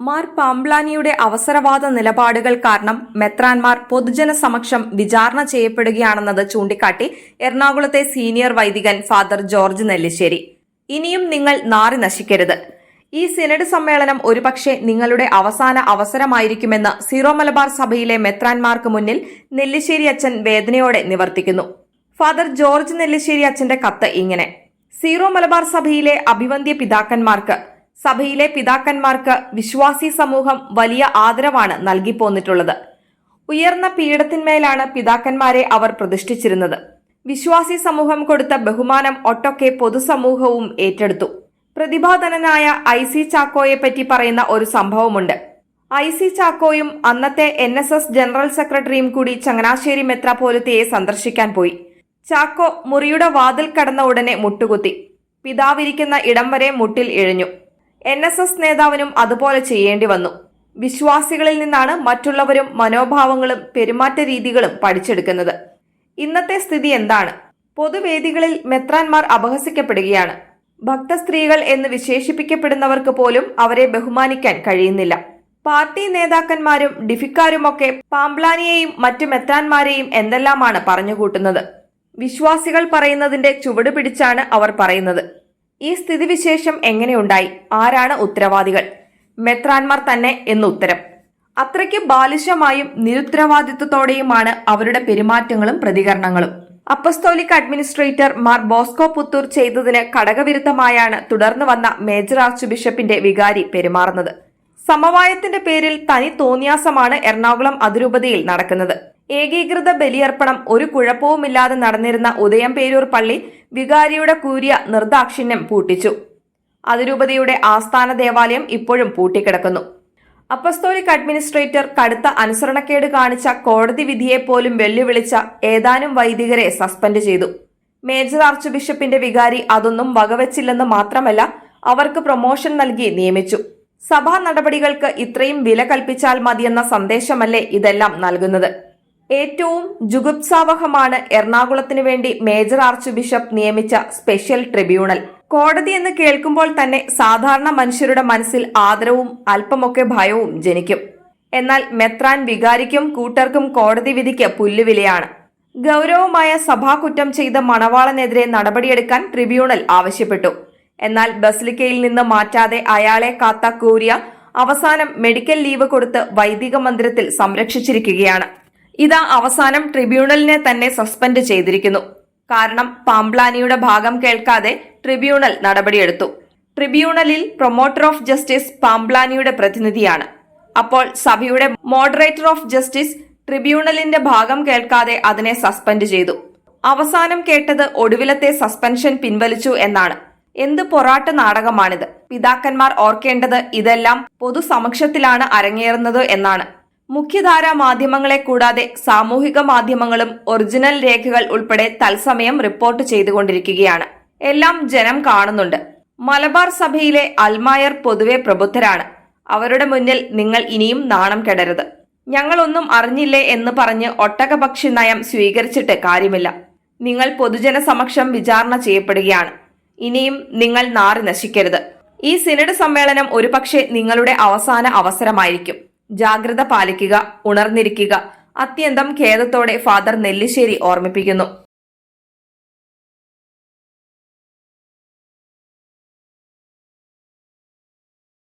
മാർ പാംബ്ലാനിയുടെ അവസരവാദ നിലപാടുകൾ കാരണം മെത്രാൻമാർ പൊതുജന സമക്ഷം വിചാരണ ചെയ്യപ്പെടുകയാണെന്നത് ചൂണ്ടിക്കാട്ടി എറണാകുളത്തെ സീനിയർ വൈദികൻ ഫാദർ ജോർജ് നെല്ലിശ്ശേരി. ഇനിയും നിങ്ങൾ നാറി നശിക്കരുത്. ഈ സിനഡ് സമ്മേളനം ഒരുപക്ഷെ നിങ്ങളുടെ അവസാന അവസരമായിരിക്കുമെന്ന് സീറോ മലബാർ സഭയിലെ മെത്രാൻമാർക്ക് മുന്നിൽ നെല്ലിശ്ശേരി അച്ഛൻ വേദനയോടെ നിവർത്തിക്കുന്നു. ഫാദർ ജോർജ് നെല്ലിശ്ശേരി അച്ഛന്റെ കത്ത് ഇങ്ങനെ. സീറോ മലബാർ സഭയിലെ അഭിവന്ധ്യ പിതാക്കന്മാർക്ക് സഭയിലെ പിതാക്കന്മാർക്ക് വിശ്വാസി സമൂഹം വലിയ ആദരവാണ് നൽകിപ്പോന്നിട്ടുള്ളത്. ഉയർന്ന പീഠത്തിന്മേലാണ് പിതാക്കന്മാരെ അവർ പ്രതിഷ്ഠിച്ചിരുന്നത്. വിശ്വാസി സമൂഹം കൊടുത്ത ബഹുമാനം ഒട്ടൊക്കെ പൊതുസമൂഹവും ഏറ്റെടുത്തു. പ്രതിഭാധനനായ ഐ സി ചാക്കോയെ പറ്റി പറയുന്ന ഒരു സംഭവമുണ്ട്. ഐ സി ചാക്കോയും അന്നത്തെ എൻ എസ് എസ് ജനറൽ സെക്രട്ടറിയും കൂടി ചങ്ങനാശ്ശേരി മെത്രാപോലിത്തയെ സന്ദർശിക്കാൻ പോയി. ചാക്കോ മുറിയുടെ വാതിൽ കടന്ന ഉടനെ മുട്ടുകുത്തി. പിതാവിരിക്കുന്ന ഇടം വരെ മുട്ടിൽ ഇഴഞ്ഞു എൻ എസ് എസ് നേതാവിനും അതുപോലെ ചെയ്യേണ്ടി വന്നു. വിശ്വാസികളിൽ നിന്നാണ് മറ്റുള്ളവരും മനോഭാവങ്ങളും പെരുമാറ്റ രീതികളും പഠിച്ചെടുക്കുന്നത്. ഇന്നത്തെ സ്ഥിതി എന്താണ്? പൊതുവേദികളിൽ മെത്രാൻമാർ അപഹസിക്കപ്പെടുകയാണ്. ഭക്തസ്ത്രീകൾ എന്ന് വിശേഷിപ്പിക്കപ്പെടുന്നവർക്ക് പോലും അവരെ ബഹുമാനിക്കാൻ കഴിയുന്നില്ല. പാർട്ടി നേതാക്കന്മാരും ഡിഫിക്കാരുമൊക്കെ പാംബ്ലാനിയെയും മറ്റു മെത്രാൻമാരെയും എന്തെല്ലാമാണ് പറഞ്ഞുകൂട്ടുന്നത്? വിശ്വാസികൾ പറയുന്നതിന്റെ ചുവട് പിടിച്ചാണ് അവർ പറയുന്നത്. ഈ സ്ഥിതിവിശേഷം എങ്ങനെയുണ്ടായി? ആരാണ് ഉത്തരവാദികൾ? മെത്രാൻമാർ തന്നെ എന്ന് ഉത്തരം. അത്രയ്ക്ക് ബാലിശമായും നിരുത്തരവാദിത്വത്തോടെയുമാണ് അവരുടെ പെരുമാറ്റങ്ങളും പ്രതികരണങ്ങളും. അപ്പസ്തോലിക് അഡ്മിനിസ്ട്രേറ്റർ മാർ ബോസ്കോ പുത്തൂർ ചെയ്തതിന് കടകവിരുദ്ധമായാണ് തുടർന്നു വന്ന മേജർ ആർച്ച് ബിഷപ്പിന്റെ വികാരി പെരുമാറുന്നത്. സമവായത്തിന്റെ പേരിൽ തനി തോന്നിയാസമാണ് എറണാകുളം അതിരൂപതയിൽ നടക്കുന്നത്. ഏകീകൃത ബലിയർപ്പണം ഒരു കുഴപ്പവുമില്ലാതെ നടന്നിരുന്ന ഉദയം പേരൂർ പള്ളി വികാരിയുടെ കൂരിയ നിർദാക്ഷിണ്യം പൂട്ടിച്ചു. അതിരൂപതയുടെ ആസ്ഥാന ദേവാലയം ഇപ്പോഴും പൂട്ടിക്കിടക്കുന്നു. അപ്പസ്തോലിക് അഡ്മിനിസ്ട്രേറ്റർ കടുത്ത അനുസരണക്കേട് കാണിച്ച കോടതി വിധിയെ പോലും വെല്ലുവിളിച്ച ഏതാനും വൈദികരെ സസ്പെൻഡ് ചെയ്തു. മേജർ ആർച്ച് ബിഷപ്പിന്റെ വികാരി അതൊന്നും വകവച്ചില്ലെന്ന് മാത്രമല്ല അവർക്ക് പ്രൊമോഷൻ നൽകി നിയമിച്ചു. സഭാ നടപടികൾക്ക് ഇത്രയും വില കൽപ്പിച്ചാൽ മതിയെന്ന സന്ദേശമല്ലേ ഇതെല്ലാം നൽകുന്നത്? ഏറ്റവും ജുഗുപ്സാവഹമാണ് എറണാകുളത്തിനു വേണ്ടി മേജർ ആർച്ച് ബിഷപ്പ് നിയമിച്ച സ്പെഷ്യൽ ട്രിബ്യൂണൽ. കോടതി എന്ന് കേൾക്കുമ്പോൾ തന്നെ സാധാരണ മനുഷ്യരുടെ മനസ്സിൽ ആദരവും അല്പമൊക്കെ ഭയവും ജനിക്കും. എന്നാൽ മെത്രാൻ വികാരിക്കും കൂട്ടർക്കും കോടതി വിധിക്ക് പുല്ലുവിലയാണ്. ഗൗരവമായ സഭാകുറ്റം ചെയ്ത മണവാളനെതിരെ നടപടിയെടുക്കാൻ ട്രിബ്യൂണൽ ആവശ്യപ്പെട്ടു. എന്നാൽ ബസ്ലിക്കയിൽ നിന്ന് മാറ്റാതെ അയാളെ കാത്ത കൂരിയ അവസാനം മെഡിക്കൽ ലീവ് കൊടുത്ത് വൈദിക മന്ദിരത്തിൽ സംരക്ഷിച്ചിരിക്കുകയാണ്. ഇതാ അവസാനം ട്രിബ്യൂണലിനെ തന്നെ സസ്പെൻഡ് ചെയ്തിരിക്കുന്നു. കാരണം പാംപ്ലാനിയുടെ ഭാഗം കേൾക്കാതെ ട്രിബ്യൂണൽ നടപടിയെടുത്തു. ട്രിബ്യൂണലിൽ പ്രൊമോട്ടർ ഓഫ് ജസ്റ്റിസ് പാംപ്ലാനിയുടെ പ്രതിനിധിയാണ്. അപ്പോൾ സഭയുടെ മോഡറേറ്റർ ഓഫ് ജസ്റ്റിസ് ട്രിബ്യൂണലിന്റെ ഭാഗം കേൾക്കാതെ അതിനെ സസ്പെൻഡ് ചെയ്തു. അവസാനം കേട്ടത് ഒടുവിലത്തെ സസ്പെൻഷൻ പിൻവലിച്ചു എന്നാണ്. എന്ത് പൊറാട്ട് നാടകമാണിത്. പിതാക്കന്മാർ ഓർക്കേണ്ടത് ഇതെല്ലാം പൊതുസമക്ഷത്തിലാണ് അരങ്ങേറുന്നത് എന്നാണ്. മുഖ്യധാരാ മാധ്യമങ്ങളെ കൂടാതെ സാമൂഹിക മാധ്യമങ്ങളും ഒറിജിനൽ രേഖകൾ ഉൾപ്പെടെ തത്സമയം റിപ്പോർട്ട് ചെയ്തുകൊണ്ടിരിക്കുകയാണ്. എല്ലാം ജനം കാണുന്നുണ്ട്. മലബാർ സഭയിലെ അൽമായർ പൊതുവെ പ്രബുദ്ധരാണ്. അവരുടെ മുന്നിൽ നിങ്ങൾ ഇനിയും നാണം കെടരുത്. ഞങ്ങളൊന്നും അറിഞ്ഞില്ലേ എന്ന് പറഞ്ഞ് ഒട്ടകപക്ഷി നയം സ്വീകരിച്ചിട്ട് കാര്യമില്ല. നിങ്ങൾ പൊതുജന സമക്ഷം വിചാരണ ചെയ്യപ്പെടുകയാണ്. ഇനിയും നിങ്ങൾ നാറി നശിക്കരുത്. ഈ സിനഡ് സമ്മേളനം ഒരുപക്ഷെ നിങ്ങളുടെ അവസാന അവസരമായിരിക്കും. ജാഗ്രത പാലിക്കുക ഉണർന്നിരിക്കുക. അത്യന്തം ഖേദത്തോടെ ഫാദർ നെല്ലിശ്ശേരി ഓർമ്മിപ്പിക്കുന്നു.